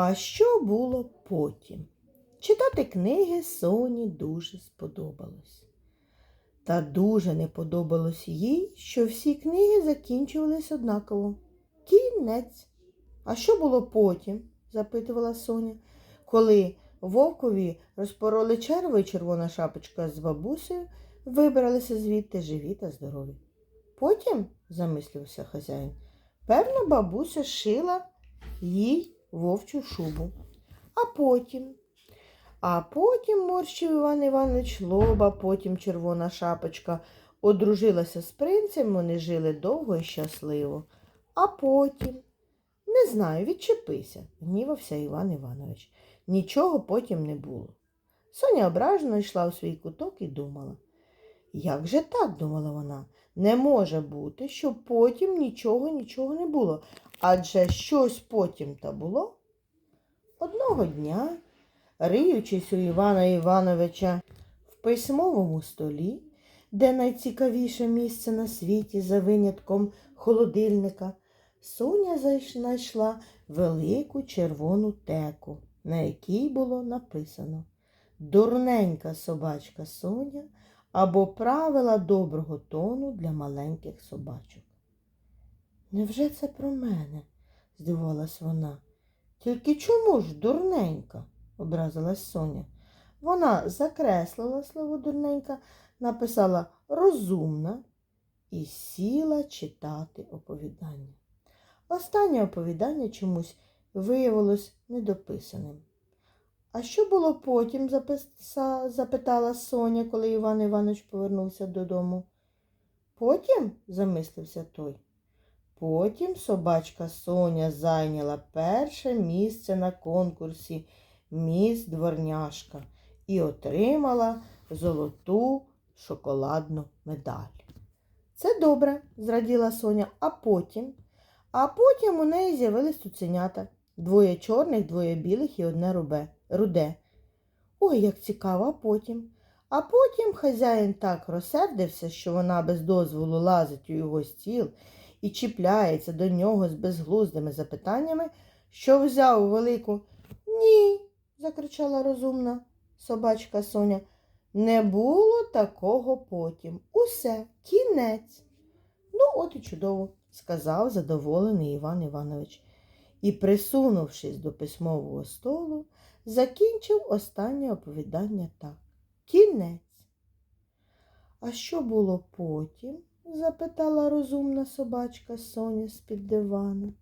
А що було потім? Читати книги Соні дуже сподобалось. Та дуже не подобалось їй, що всі книги закінчувались однаково. Кінець. А що було потім? запитувала Соня, коли вовкові розпороли черво і червона шапочка з бабусею вибралися звідти живі та здорові. Потім, замислився хазяїн, певно, бабуся шила їй вовчу шубу. А потім. А потім морщив Іван Іванович лоба, потім червона шапочка одружилася з принцем, вони жили довго і щасливо. А потім. Не знаю, відчепися, гнівався Іван Іванович. Нічого потім не було. Соня ображено йшла у свій куток і думала. Як же так, думала вона, не може бути, щоб потім нічого, нічого не було. Адже щось потім та було. Одного дня, риючись у Івана Івановича в письмовому столі, де найцікавіше місце на світі за винятком холодильника, Соня знайшла велику червону теку, на якій було написано Дурненька собачка Соня або правила доброго тону для маленьких собачок. Невже це про мене? здивувалась вона. Тільки чому ж дурненька? образилась Соня. Вона закреслила слово дурненька, написала розумна і сіла читати оповідання. Останнє оповідання чомусь виявилось недописаним. А що було потім? запитала Соня, коли Іван Іванович повернувся додому. Потім, замислився той. Потім собачка Соня зайняла перше місце на конкурсі Міс Дворняшка і отримала золоту шоколадну медаль. Це добре, зраділа Соня, а потім. А потім у неї з'явились цуценята. Двоє чорних, двоє білих і одне рубе, руде. Ой, як цікаво, а потім. А потім хазяїн так розсердився, що вона без дозволу лазить у його стіл і чіпляється до нього з безглуздими запитаннями, що взяв велику. Ні, закричала розумна собачка Соня. Не було такого потім. Усе, кінець. Ну, от і чудово, сказав задоволений Іван Іванович. І, присунувшись до письмового столу, закінчив останнє оповідання так. Кінець. А що було потім? Запитала розумна собачка Соня з-під дивана.